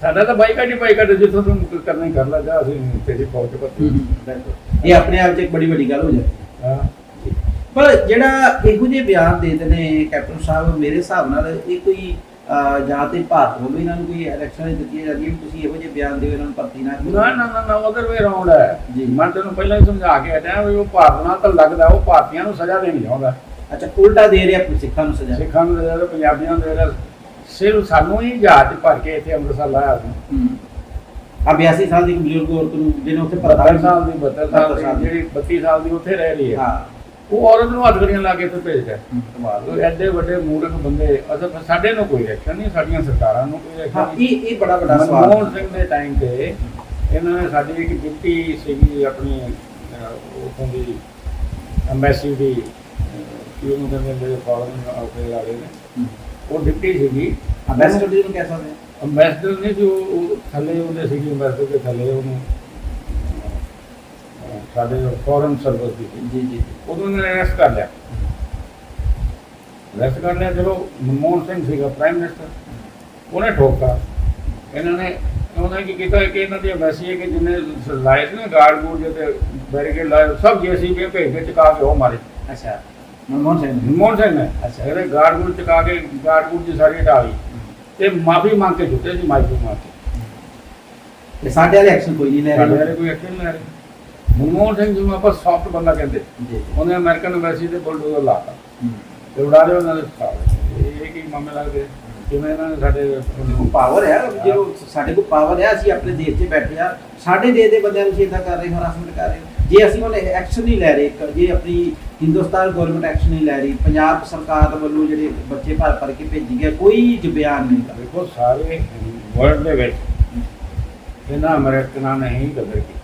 ਸਾਡਾ ਤਾਂ ਬਾਈਕਾਟ ਹੀ ਬਾਈਕਾਟ ਹੈ, ਜਿੱਥੋਂ ਤੂੰ ਕਰਨਾ ਹੀ ਕਰ ਲੈ ਜਾ ਅਸੀਂ ਤੇਰੀ ਫੌਜ ਭਰਤੀ ਇਹ ਆਪਣੇ ਆਪ 'ਚ ਇੱਕ ਬੜੀ ਵੱਡੀ ਗੱਲ ਹੋ ਜਾਂਦੀ ਹਾਂ। ਪਰ ਜਿਹੜਾ ਇਹੋ ਜਿਹੇ ਬਿਆਨ ਦੇ ਨੇ ਕੈਪਟਨ ਸਾਹਿਬ ਮੇਰੇ ਹਿਸਾਬ ਨਾਲ ਇਹ ਕੋਈ ਅਹ, ਜਾਂ ਤੇ ਭਾਰਤ ਵੱਲੋਂ ਇਹਨਾਂ ਨੂੰ ਕੋਈ ਇਲੈਕਸ਼ਨ ਦਿੱਤੀ ਜਾਂਦੀ ਹੈ ਵੀ ਤੁਸੀਂ ਇਹੋ ਜਿਹੇ ਬਿਆਨ ਦਿਓ ਇਹਨਾਂ ਨੂੰ ਭਰਤੀ ਨਾ ਕਰੋ। ਨਾ ਨਾ ਨਾ ਨਾ ਉਧਰ ਵੇ ਰਾਉਂਡ ਹੈ। ਜੀ। ਮੈਂ ਤੈਨੂੰ ਪਹਿਲਾਂ ਹੀ ਸਮਝਾ ਕੇ ਹਟਿਆ ਵੀ ਉਹ ਭਾਰਤ ਨਾਲ ਤਾਂ ਲੱਗਦਾ ਉਹ ਭਾਰਤੀਆਂ ਨੂੰ ਸਜ਼ਾ ਦੇਣੀ ਚਾਹੁੰਦਾ। ਅੱਛਾ ਉਲਟਾ ਦੇ ਰਿਹਾ ਆਪਣੇ ਸਿੱਖਾਂ ਨੂੰ ਸਜ਼ਾ। ਸਿੱਖਾਂ ਨੂੰ ਦੇ ਰਿਹਾ ਪੰਜਾਬੀਆਂ ਨੂੰ ਦੇ ਰਿਹਾ। ਸਿਰਫ ਸਾਨੂੰ ਹੀ ਜਹਾਜ਼ 'ਚ ਭਰ ਕੇ ਇੱਥੇ ਅੰਮ੍ਰਿਤਸਰ ਲਾਇਆ ਸੀ। ਆ 82 ਸਾਲ ਦੀ ਇੱਕ ਬਜ਼ੁਰਗ ਔਰਤ ਨੂੰ ਜਿਹਨੇ ਉੱਥੇ 72 ਸਾਲ ਦੀ 72 ਸਾਲ 72 ਦੀ। ਜਿਹੜੀ 32 ਸਾਲ ਦੀ ਉੱਥੇ ਰਹਿ ਰਹੀ ਹੈ। ਹਾਂ। ਉਹ ਔਰਤ ਨੂੰ ਹੱਥਕੜੀਆਂ ਲਾ ਕੇ ਇੱਥੇ ਭੇਜਦਾ ਹੈ। ਕਮਾਲ ਉਹ ਐਡੇ ਵੱਡੇ ਮੂਰਖ ਬੰਦੇ ਅਸਲ ਸਾਡੇ ਨੂੰ ਕੋਈ ਐਕਸ਼ਨ ਨਹੀਂ ਸਾਡੀਆਂ ਸਰਕਾਰਾਂ ਨੂੰ ਕੋਈ ਹਾਂ ਐਕਸ਼ਨ ਨਹੀਂ। ਇਹ ਇਹ ਬੜਾ ਵੱਡਾ ਸਵਾਲ ਮਨਮੋਹਨ ਸਿੰਘ ਦੇ ਟਾਈਮ ਤੇ ਇਹਨਾਂ ਨੇ ਸਾਡੀ ਇੱਕ ਡਿਪਟੀ ਸੀਗੀ ਆਪਣੀ ਉੱਥੋਂ ਦੀ ਐਮਬੈਸੀ ਦੀ ਕੀ ਉਹਨੂੰ ਨੇ ਜਿਹੜੇ ਫੋਰਨ ਆਫਿਸ ਵਾਲੇ ਨੇ। ਹੂੰ। ਉਹ ਡਿਪਟੀ ਸੀਗੀ। ਅੰਬੈਸਡਰ ਜੀ ਨੂੰ ਕਹਿ ਸਕਦੇ ਹਾਂ? ਅੰਬੈਸਡਰ ਨਹੀਂ ਜੋ ਥੱਲੇ ਉਹਦੇ ਸੀਗੀ ਅੰਬੈਸਡਰ ਦੇ ਥੱਲੇ ਉਹਨੂੰ ਸਾਡੇ ਫੋਰਨ ਸਰਵਿਸ ਦੀ। ਜੀ ਜੀ। ਉਦੋਂ ਨੇ ਅਰੈਸਟ ਕਰ ਲਿਆ। ਅਰੈਸਟ ਕਰ ਲਿਆ ਚਲੋ ਮਨਮੋਹਨ ਸਿੰਘ ਸੀਗਾ ਪ੍ਰਾਈਮ ਮਿਨਿਸਟਰ ਉਹਨੇ ਠੋਕਾ। ਇਹਨਾਂ ਨੇ ਉਹਨਾਂ ਕੀ ਕੀਤਾ ਕਿ ਇਹਨਾਂ ਦੀ ਐਮਬੈਸੀ ਹੈ ਕਿ ਜਿੰਨੇ ਲਾਏ ਸੀ ਨਾ ਗਾਰਡ ਗੂਡ ਜਿਹਦੇ ਬੈਰੀਕੇਡ ਲਾਏ ਸਭ ਜੀਸੀਬੀ ਭੇਜ ਕੇ ਚੁਕਾ ਕੇ ਉਹ ਮਾਰੇ। ਅੱਛਾ ਮਨਮੋਹਨ ਸਿੰਘ। ਮਨਮੋਹਨ ਸਿੰਘ ਨੇ। ਅੱਛਾ। ਇਹਦੇ ਗਾਰਡ ਗੂਡ ਚੁਕਾ ਕੇ ਗਾਰਡ ਗੂਡ ਦੀ ਸਾਰੀ ਹਟਾ ਲਈ ਤੇ ਮਾਫੀ ਮੰਗ ਕੇ ਜੁੱਤੇ ਸੀ ਮਾਫੀ ਮੰਗ ਕੇ ਤੇ ਸਾਡੇ ਵਾਲੇ ਐਕਸ਼ਨ ਕੋਈ ਨਹੀਂ ਲੈ ਸਾਡੇ ਰਹੇ ਵਾਲੇ ਕੋਈ ਐਕਸ਼ਨ ਨਹੀਂ ਲੈ ਰਹੇ। ਮਨਮੋਹਨ ਸਿੰਘ ਜਿਹਨੂੰ ਆਪਾਂ ਸੌਫਟ ਬੰਦਾ ਕਹਿੰਦੇ ਜੀ। ਉਹਨੇ ਅਮਰੀਕਨ ਐਮਬੈਸੀ ਤੇ ਬੁਲਡੋਜ਼ਰ ਲਾਤਾ। ਤੇ ਉਡਾ ਰਹੇ ਉਹਨਾਂ ਦੇ ਸਾਰੇ ਇਹ ਕੀ ਮਾਮੇ ਲੱਗਦੇ ਜਿਵੇਂ ਇਹਨਾਂ ਨੇ ਸਾਡੇ ਪਾਵਰ ਹੈ ਜਦੋਂ ਸਾਡੇ ਕੋਲ ਪਾਵਰ ਹੈ ਅਸੀਂ ਆਪਣੇ ਦੇਸ਼ 'ਚ ਬੈਠੇ ਆ ਸਾਡੇ ਦੇਸ਼ ਦੇ ਬੰਦਿਆਂ ਨੂੰ ਇਦਾਂ ਕਰ ਰਹੇ ਹਰਾਸਮੈਂਟ ਕਰ ਰਹੇ ਜੇ ਅਸੀਂ ਹੁਣ ਐਕਸ਼ਨ ਨਹੀਂ ਲੈ ਰਹੇ ਜੇ ਆਪਣੀ ਹਿੰਦੁਸਤਾਨ ਗਵਰਨਮੈਂਟ ਐਕਸ਼ਨ ਨਹੀਂ ਲੈ ਰਹੀ ਪੰਜਾਬ ਸਰਕਾਰ ਵੱਲੋਂ ਜਿਹੜੇ ਬੱਚੇ ਭਰ ਭਰ ਕੇ ਭੇਜੀ ਗਏ ਕੋਈ ਜ ਬਿਆਨ ਨਹੀਂ ਕਰ ਦੇਖੋ ਸਾਰੇ ਵਰਲਡ ਦੇ ਵਿੱਚ ਇਹਨਾਂ ਅਮਰੀਕਨਾਂ ਨੇ ਹੀ ਕਦਰ ਕੀਤੀ।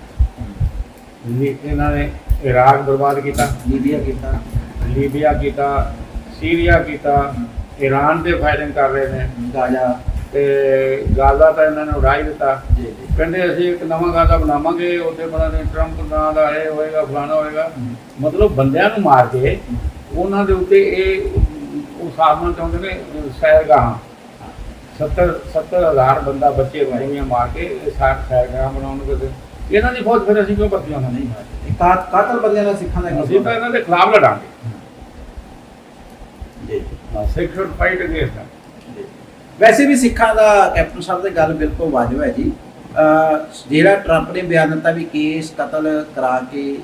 ਇਹ- ਇਹਨਾਂ ਨੇ ਇਰਾਕ ਬਰਬਾਦ ਕੀਤਾ ਲੀਬੀਆ ਕੀਤਾ। ਲੀਬੀਆ ਕੀਤਾ ਸੀਰੀਆ ਕੀਤਾ ਈਰਾਨ ਤੇ ਫਾਇਰਿੰਗ ਕਰ ਰਹੇ ਨੇ। ਗਾਜ਼ਾ। ਤੇ ਗਾਜ਼ਾ ਤਾਂ ਇਹਨਾਂ ਨੇ ਉਡਾ ਹੀ ਦਿੱਤਾ। ਜੀ ਜੀ। ਕਹਿੰਦੇ ਅਸੀਂ ਇੱਕ ਨਵਾਂ ਗਾਜ਼ਾ ਬਣਾਵਾਂਗੇ ਉੱਥੇ ਬੜਾ ਦੇ ਟਰੰਪ ਨਾਂ ਦਾ ਇਹ ਹੋਏਗਾ ਫਲਾਣਾ ਹੋਏਗਾ। ਮਤਲਬ ਬੰਦਿਆਂ ਨੂੰ ਮਾਰ ਕੇ ਉਹਨਾਂ ਦੇ ਉੱਤੇ ਇਹ ਉਹ ਸਾਧਨਾ ਚਾਹੁੰਦੇ ਨੇ ਸੈਰਗਾਹਾਂ। 70 70000 ਬੰਦਾ ਬੱਚੇ ਗੋਲੀਆਂ ਮਾਰ ਕੇ ਇਹ ਸਾਰ ਸੈਰਗਾਹਾਂ ਬਣਾਉਣਗੇ ਤੇ ਇਹਨਾਂ ਦੀ ਫੌਜ ਫਿਰ ਅਸੀਂ ਕਿਉਂ ਭਰਤੀ ਹੋਣਾ ਨਹੀਂ ਇਹ ਕਾ- ਕਾਤਲ ਬੰਦਿਆਂ ਦਾ ਸਿੱਖਾਂ ਦਾ ਅਸੀਂ ਤਾਂ ਇਹਨਾਂ ਦੇ ਖਿਲਾਫ ਲੜਾਂਗੇ। ਜੀ। Sikh should fight against them ਵੈਸੇ ਵੀ ਸਿੱਖਾਂ ਦਾ ਕੈਪਟਨ ਸਾਹਿਬ ਦੀ ਗੱਲ ਬਿਲਕੁਲ ਵਾਜਬ ਹੈ ਜੀ। ਜਿਹੜਾ ਟਰੰਪ ਨੇ ਬਿਆਨ ਦਿੱਤਾ ਵੀ ਕੇਸ ਕਤਲ ਕਰਾ ਕੇ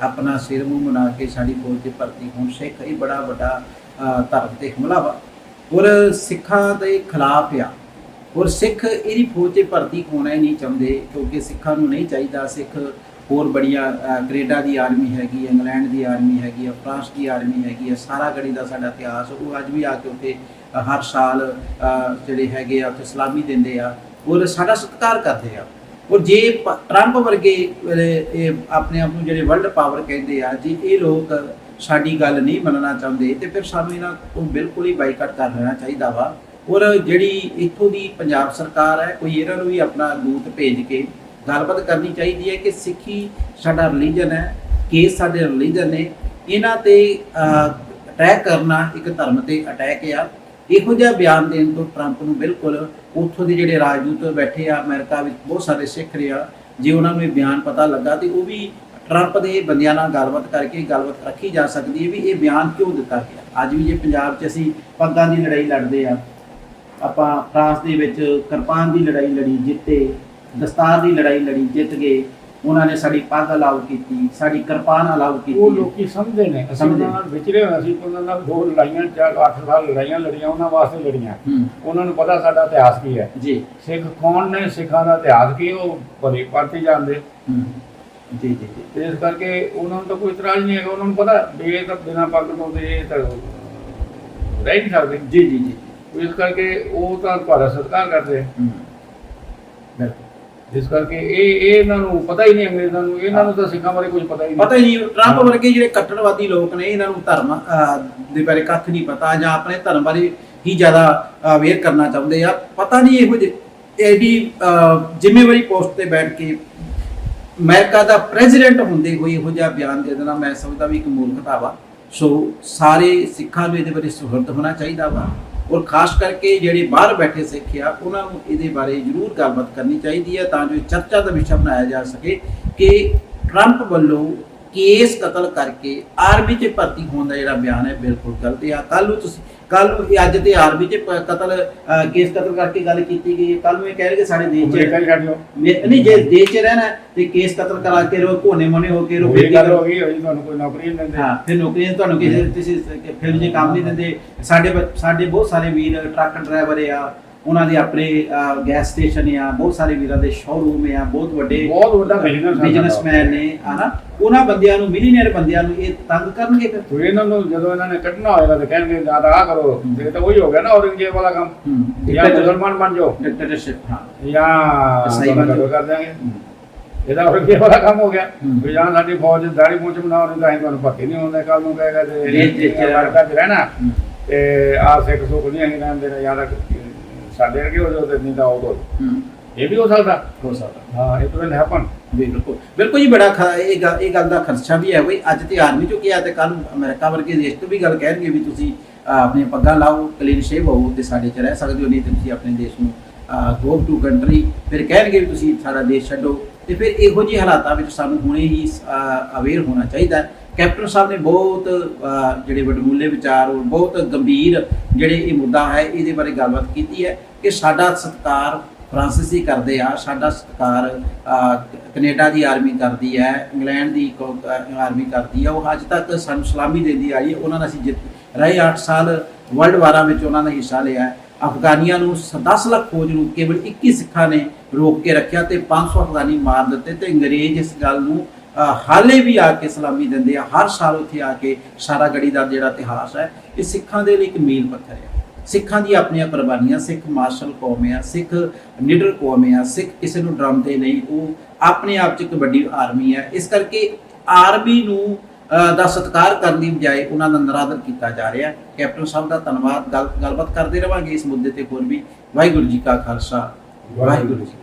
ਆਪਣਾ ਸਿਰ ਮੂੰਹ ਬਣਾ ਕੇ ਸਾਡੀ ਫੌਜ ਦੀ ਭਰਤੀ ਹੁਣ ਸਿੱਖ ਇਹ ਬੜਾ ਵੱਡਾ ਧਰਮ ਤੇ ਹਮਲਾ ਵਾ। ਔਰ ਸਿੱਖਾਂ ਦੇ ਖਿਲਾਫ ਆ। ਔਰ ਸਿੱਖ ਇਹਦੀ ਫੌਜ 'ਤੇ ਭਰਤੀ ਹੋਣਾ ਹੀ ਨਹੀਂ ਚਾਹੁੰਦੇ ਕਿਉਂਕਿ ਸਿੱਖਾਂ ਨੂੰ ਨਹੀਂ ਚਾਹੀਦਾ ਸਿੱਖ ਹੋਰ ਬੜੀਆਂ ਅਹ, ਕੈਨੇਡਾ ਦੀ ਆਰਮੀ ਹੈਗੀ ਹੈ ਇੰਗਲੈਂਡ ਦੀ ਆਰਮੀ ਹੈਗੀ ਹੈ ਫਰਾਂਸ ਦੀ ਆਰਮੀ ਹੈਗੀ ਹੈ ਸਾਰਾ ਗੜੀ ਦਾ ਸਾਡਾ ਇਤਿਹਾਸ ਉਹ ਅੱਜ ਵੀ ਆ ਕੇ ਉੱਥੇ ਹਰ ਸਾਲ ਜਿਹੜੇ ਹੈਗੇ ਆ ਉੱਥੇ ਸਲਾਮੀ ਦਿੰਦੇ ਆ ਔਰ ਸਾਡਾ ਸਤਿਕਾਰ ਕਰਦੇ ਆ। ਔਰ ਜੇ ਟਰੰਪ ਵਰਗੇ ਇਹ ਆਪਣੇ ਆਪ ਨੂੰ ਜਿਹੜੇ ਵਰਲਡ ਪਾਵਰ ਕਹਿੰਦੇ ਆ ਜੇ ਇਹ ਲੋਕ ਸਾਡੀ ਗੱਲ ਨਹੀਂ ਮੰਨਣਾ ਚਾਹੁੰਦੇ ਤੇ ਫਿਰ ਸਾਨੂੰ ਇਹਨਾਂ ਤੋਂ ਬਿਲਕੁਲ ਹੀ ਬਾਈਕਾਟ ਕਰ ਲੈਣਾ ਚਾਹੀਦਾ ਵਾ। ਔਰ ਜਿਹੜੀ ਇੱਥੋਂ ਦੀ ਪੰਜਾਬ ਸਰਕਾਰ ਹੈ, ਕੋਈ ਇਹਨਾਂ ਨੂੰ ਵੀ ਆਪਣਾ ਦੂਤ ਭੇਜ ਕੇ ਗੱਲਬਾਤ ਕਰਨੀ ਚਾਹੀਦੀ ਹੈ ਕਿ ਸਿੱਖੀ ਸਾਡਾ ਰਿਲੀਜਨ ਹੈ ਕੇਸ ਸਾਡੇ ਰਿਲੀਜਨ ਨੇ, ਇਹਨਾਂ ਤੇ ਅਟੈਕ ਕਰਨਾ ਇੱਕ ਧਰਮ ਤੇ ਅਟੈਕ ਆ। ਇਹੋ ਜਿਹਾ ਬਿਆਨ ਦੇਣ ਤੋਂ ਟਰੰਪ ਨੂੰ ਬਿਲਕੁਲ ਉੱਥੋਂ ਦੇ ਜਿਹੜੇ ਰਾਜਦੂਤ ਬੈਠੇ ਆ, ਅਮਰੀਕਾ ਵਿੱਚ ਬਹੁਤ ਸਾਰੇ ਸਿੱਖ ਰਿਹਾ ਜੇ ਉਹਨਾਂ ਨੂੰ ਇਹ ਬਿਆਨ ਪਤਾ ਲੱਗਾ ਤੇ ਉਹ ਵੀ ਟਰੰਪ ਦੇ ਬੰਦਿਆਂ ਨਾਲ ਗੱਲਬਾਤ ਕਰਕੇ ਗੱਲਬਾਤ ਰੱਖੀ ਜਾ ਸਕਦੀ ਹੈ ਵੀ ਇਹ ਬਿਆਨ ਕਿਉਂ ਦਿੱਤਾ ਗਿਆ। ਅੱਜ ਵੀ ਜੇ ਪੰਜਾਬ 'ਚ ਅਸੀਂ ਪੱਗਾਂ ਦੀ ਲੜਾਈ ਲੜਦੇ ਆ ਆਪਾਂ ਫਰਾਂਸ ਦੇ ਵਿੱਚ ਕਿਰਪਾਨ ਦੀ ਲੜਾਈ ਲੜੀ ਜਿੱਤੇ ਦਸਤਾਰ ਦੀ ਲੜਾਈ ਲੜੀ ਜਿੱਤ ਗਏ। ਉਹਨਾਂ ਨੇ ਸਾਡੀ ਪੱਗ ਅਲਾਉ ਕੀਤੀ ਸਾਡੀ ਕਿਰਪਾਨ ਅਲਾਉ ਕੀਤੀ। ਉਹ ਲੋਕੀ ਸਮਝਦੇ ਨੇ। ਸਮਝਦੇ ਨਾਲ ਵਿਚਰੇ ਅਸੀਂ ਉਹਨਾਂ ਨਾਲ ਦੋ ਲੜਾਈਆਂ ਚਾਰ ਅੱਠ ਸਾਲ ਲੜਾਈਆਂ ਲੜੀਆਂ ਉਹਨਾਂ ਵਾਸਤੇ ਲੜੀਆਂ। ਉਹਨਾਂ ਨੂੰ ਪਤਾ ਸਾਡਾ ਇਤਿਹਾਸ ਕੀ ਹੈ। ਜੀ। ਸਿੱਖ ਕੌਣ ਨੇ? ਸਿੱਖਾਂ ਦਾ ਇਤਿਹਾਸ ਕੀ? ਉਹ ਭਲੀ ਪਰਤੀ ਜਾਂਦੇ। ਜੀ ਜੀ ਜੀ। ਇਸ ਕਰਕੇ ਉਹਨਾਂ ਨੂੰ ਤਾਂ ਕੋਈ ਇਤਰਾਜ਼ ਨਹੀਂ ਹੈਗਾ। ਉਹਨਾਂ ਨੂੰ ਪਤਾ ਇਹ ਤਾਂ ਬਿਨਾਂ ਪੱਗ ਤੋਂ ਇਹ ਤਾਂ ਰਹਿ ਨਹੀਂ ਸਕਦੇ। ਜੀ ਜੀ ਜੀ। ਇਸ ਕਰਕੇ ਉਹ ਤਾਂ ਤੁਹਾਡਾ ਸਤਿਕਾਰ ਕਰਦੇ ਬਿਲਕੁਲ। ਇਸ ਕਰਕੇ ਇਹ ਇਹ ਇਹਨਾਂ ਨੂੰ ਪਤਾ ਹੀ ਨਹੀਂ ਅੰਗਰੇਜ਼ਾਂ ਨੂੰ। ਇਹਨਾਂ ਨੂੰ ਤਾਂ ਸਿੱਖਾਂ ਬਾਰੇ ਕੁਝ ਪਤਾ ਹੀ ਨਹੀਂ। ਪਤਾ ਹੀ ਨਹੀਂ। ਟਰੰਪ ਵਰਗੇ ਜਿਹੜੇ ਕੱਟੜਵਾਦੀ ਲੋਕ ਨੇ ਇਹਨਾਂ ਨੂੰ ਧਰਮ ਦੇ ਬਾਰੇ ਕੱਖ ਨਹੀਂ ਪਤਾ ਜਾਂ ਆਪਣੇ ਧਰਮ ਬਾਰੇ ਹੀ ਜ਼ਿਆਦਾ ਅਵੇਅਰ ਕਰਨਾ ਚਾਹੁੰਦੇ ਆ। ਪਤਾ ਨਹੀਂ ਇਹੋ ਜਿਹੇ ਐਡੀ ਜ਼ਿੰਮੇਵਾਰੀ ਪੋਸਟ ਤੇ ਬੈਠ ਕੇ ਅਮਰੀਕਾ ਦਾ ਪ੍ਰੈਜ਼ੀਡੈਂਟ ਹੁੰਦੇ ਹੋਏ ਇਹੋ ਜਿਹਾ ਬਿਆਨ ਦੇ ਦੇਣਾ ਮੈਂ ਸਮਝਦਾ ਵੀ ਇੱਕ ਮੂਰਖਤਾ ਵਾ ਸੋ ਸਾਰੇ ਸਿੱਖਾਂ ਨੂੰ ਇਹਦੇ ਬਾਰੇ ਸੁਹਿਰਦ ਹੋਣਾ ਚਾਹੀਦਾ ਵਾ। ਔਰ ਖਾਸ ਕਰਕੇ ਜਿਹੜੇ ਬਾਹਰ ਬੈਠੇ ਸਿੱਖ ਆ, ਉਹਨਾਂ ਨੂੰ ਇਹਦੇ ਬਾਰੇ ਜ਼ਰੂਰ ਗੱਲਬਾਤ ਕਰਨੀ ਚਾਹੀਦੀ ਹੈ ਤਾਂ ਜੋ ਇਹ ਚਰਚਾ ਦਾ ਵਿਸ਼ਾ ਬਣਾਇਆ ਜਾ ਸਕੇ ਕਿ ਟਰੰਪ ਵੱਲੋਂ ਕੇਸ ਕਤਲ ਕਰਕੇ ਆਰਮੀ 'ਚ ਭਰਤੀ ਹੋਣ ਦਾ ਜਿਹੜਾ ਬਿਆਨ ਹੈ ਬਿਲਕੁਲ ਗਲਤ ਹੈ। ਕੱਲ ਨੂੰ ਤੁਸੀਂ ਕੱਲ ਨੂੰ ਅੱਜ ਤੇ ਆਰਮੀ 'ਚ ਕਤਲ ਕੇਸ ਕਤਲ ਕਰਕੇ ਗੱਲ ਕੀਤੀ ਗਈ ਕੱਲ ਨੂੰ ਇਹ ਕਹਿਣਗੇ ਸਾਡੇ ਦੇਸ਼ 'ਚ ਨਹੀਂ ਜੇ ਦੇਸ਼ 'ਚ ਰਹਿਣਾ ਤੇ ਕੇਸ ਕਤਲ ਕਰਾ ਕੇ ਰੋ ਕੋਨੇ ਮੋਨੇ ਹੋ ਕੇ ਰੋ ਇਹ ਗੱਲ ਹੋ ਗਈ ਹੋਈ ਤੁਹਾਨੂੰ ਕੋਈ ਨੌਕਰੀ ਨਹੀਂ ਦਿੰਦੇ। ਹਾਂ ਫਿਰ ਨੌਕਰੀਆਂ ਤੁਹਾਨੂੰ ਕਿਸੇ ਤੁਸੀਂ ਫਿਲਮ 'ਚ ਕੰਮ ਨਹੀਂ ਦਿੰਦੇ। ਸਾਡੇ ਸਾਡੇ ਬਹੁਤ ਸਾਰੇ ਵੀਰ ਟਰੱਕ ਡਰਾਈਵਰ ਆ ਉਹਨਾਂ ਦੇ ਆਪਣੇ ਗੈਸ ਸਟੇਸ਼ਨ ਆ ਬਹੁਤ ਸਾਰੇ ਵੀਰਾਂ ਦੇ ਸ਼ੋਰੂਮ ਆ ਬਹੁਤ ਵੱਡੇ ਬਹੁਤ ਵੱਡਾ ਬਿਜ਼ਨਸਮੈਨ ਨੇ ਹਨਾ? ਉਹਨਾਂ ਬੰਦਿਆਂ ਨੂੰ ਮਿਲੀਨੀਅਰ ਬੰਦਿਆਂ ਨੂੰ ਇਹ ਤੰਗ ਕਰਨਗੇ ਫਿਰ? ਤੋ ਇਹਨਾਂ ਨੂੰ ਜਦੋਂ ਇਹਨਾਂ ਨੇ ਕੱਢਣਾ ਹੋਏਗਾ ਤੇ ਕਹਿਣਗੇ ਜਾਂ ਤਾਂ ਆ ਕਰੋ। ਤੇ ਤਾਂ ਉਹੀ ਹੋ ਗਿਆ ਨਾ ਔਰੰਗਜ਼ੇਬ ਵਾਲਾ ਕੰਮ। ਜਾਂ ਮੁਸਲਮਾਨ ਬਣ ਜਾਓ। ਡਿਕਟੇਟਰਸ਼ਿਪ ਹਾਂ। ਜਾਂ ਤੁਹਾਨੂੰ ਬਣ ਜਾਓ। ਕਰ ਦਿਆਂਗੇ। ਇਹਦਾ ਔਰੰਗਜ਼ੇਬ ਵਾਲਾ ਕੰਮ ਹੋ ਗਿਆ। ਵੀ ਜਾਂ ਸਾਡੀ ਫੌਜ ਦਾੜੀ ਚ ਬਣਾਉਣੀ ਤਾਂ ਅਸੀਂ ਤੁਹਾਨੂੰ ਭਰਤੀ ਨਹੀਂ ਹੁੰਦਾ ਕੱਲ ਨੂੰ ਕਹੇਗਾ ਤੇ ਦੇਸ਼ ਚ ਰਹਿਣਾ। ਤੇ ਆ ਸਿੱਖ ਸੁੱਖ ਨਹੀਂ ਅਸੀਂ ਰਹਿੰਦੇ ਨੇ ਤਾਂ ਸਾਡੇ ਵਰਗੇ ਹੋ ਜਾਓ ਤੇ ਨਹੀਂ ਤਾਂ ਉਹ ਹੋ ਜਾਓ। ਹੂੰ ਇਹ ਵੀ ਹੋ ਸਕਦਾ। ਹੋ ਸਕਦਾ। ਹਾਂ ਇਟ ਵਿਲ ਹੈਪਨ ਬਿਲਕੁਲ। ਬਿਲਕੁਲ ਜੀ ਬੜਾ ਖ- ਇਹ ਗੱਲ ਇਹ ਗੱਲ ਦਾ ਖਰਚਾ ਵੀ ਹੈ ਬਈ। ਅੱਜ ਤੇ ਆਰਮੀ ਚੋਂ ਗਿਆ ਤੇ ਕੱਲ ਅਮਰੀਕਾ ਵਰਗੇ ਦੇਸ਼ ਤੋਂ ਵੀ ਗੱਲ ਕਹਿਣਗੇ ਵੀ ਤੁਸੀਂ ਅਹ, ਆਪਣੀਆਂ ਪੱਗਾਂ ਲਾਓ ਕਲੀਨ ਸ਼ੇਵ ਹੋਵੋ ਤੇ ਸਾਡੇ 'ਚ ਰਹਿ ਸਕਦੇ ਹੋ ਨਹੀਂ ਤੇ ਤੁਸੀਂ ਆਪਣੇ ਦੇਸ਼ ਨੂੰ ਗੋ ਟੂ ਕੰਟਰੀ ਫਿਰ ਕਹਿਣਗੇ ਵੀ ਤੁਸੀਂ ਸਾਡਾ ਦੇਸ਼ ਛੱਡੋ। ਤੇ ਫਿਰ ਇਹੋ ਜਿਹੇ ਹਾਲਾਤਾਂ ਵਿੱਚ ਸਾਨੂੰ ਹੁਣੇ ਹੀ ਅਵੇਅਰ ਹੋਣਾ ਚਾਹੀਦਾ ਹੈ। ਕੈਪਟਨ ਸਾਹਿਬ ਨੇ ਬਹੁਤ ਅਹ, ਜਿਹੜੇ ਵਡਮੁੱਲੇ ਵਿਚਾਰ ਔਰ ਬਹੁਤ ਗੰਭੀਰ ਜਿਹੜੇ ਇਹ ਮੁੱਦਾ ਹੈ ਇਹਦੇ ਬਾਰੇ ਗੱਲਬਾਤ ਕੀਤੀ ਹੈ। ਕਿ ਸਾਡਾ ਸਤਿਕਾਰ ਫਰਾਂਸੀਸੀ ਕਰਦੇ ਆ ਸਾਡਾ ਸਤਿਕਾਰ ਅਹ, ਕੈਨੇਡਾ ਦੀ ਆਰਮੀ ਕਰਦੀ ਹੈ ਇੰਗਲੈਂਡ ਦੀ ਕੌ- ਆਰਮੀ ਕਰਦੀ ਆ ਉਹ ਅੱਜ ਤੱਕ ਸਾਨੂੰ ਸਲਾਮੀ ਦਿੰਦੀ ਆਈ ਹੈ। ਉਹਨਾਂ ਨਾਲ ਅਸੀਂ ਜਿੱਤ ਰਹੇ 8 ਸਾਲ ਵਰਲਡ ਵਾਰਾਂ ਵਿੱਚ ਉਹਨਾਂ ਨੇ ਹਿੱਸਾ ਲਿਆ ਅਫਗਾਨੀਆਂ ਨੂੰ ਸ- 10 ਲੱਖ ਫੌਜ ਨੂੰ ਕੇਵਲ 21 ਸਿੱਖਾਂ ਨੇ ਰੋਕ ਕੇ ਰੱਖਿਆ ਤੇ 500 ਅਫਗਾਨੀ ਮਾਰ ਦਿੱਤੇ ਤੇ ਅੰਗਰੇਜ਼ ਇਸ ਗੱਲ ਨੂੰ ਹਾਲੇ ਵੀ ਆ ਕੇ ਸਲਾਮੀ ਦਿੰਦੇ ਆ। ਹਰ ਸਾਲ ਉੱਥੇ ਆ ਕੇ ਸਾਰਾ ਗੜੀ ਦਾ ਜਿਹੜਾ ਇਤਿਹਾਸ ਹੈ ਇਹ ਸਿੱਖਾਂ ਦੇ ਲਈ ਇੱਕ ਮੀਲ ਪੱਥਰ ਹੈ। ਸਿੱਖਾਂ ਦੀ ਆਪਣੀਆਂ ਕੁਰਬਾਨੀਆਂ ਸਿੱਖ ਮਾਰਸ਼ਲ ਕੌਮ ਆ ਸਿੱਖ ਨਿਡਰ ਕੌਮ ਆ ਸਿੱਖ ਕਿਸੇ ਨੂੰ ਡਰਮਦੇ ਨਹੀਂ ਉਹ ਆਪਣੇ ਆਪ 'ਚ ਇੱਕ ਵੱਡੀ ਆਰਮੀ ਹੈ ਇਸ ਕਰਕੇ ਆਰਮੀ ਨੂੰ ਅਹ, ਦਾ ਸਤਿਕਾਰ ਕਰਨ ਦੀ ਬਜਾਏ ਉਹਨਾਂ ਦਾ ਨਰਾਦਰ ਕੀਤਾ ਜਾ ਰਿਹਾ। ਕੈਪਟਨ ਸਾਹਿਬ ਦਾ ਧੰਨਵਾਦ। ਗੱਲ ਗੱਲਬਾਤ ਕਰਦੇ ਰਵਾਂਗੇ ਇਸ ਮੁੱਦੇ ਤੇ ਹੋਰ ਵੀ। ਵਾਹਿਗੁਰੂ ਜੀ ਕਾ ਖਾਲਸਾ। ਵਾਹਿਗੁਰੂ ਜੀ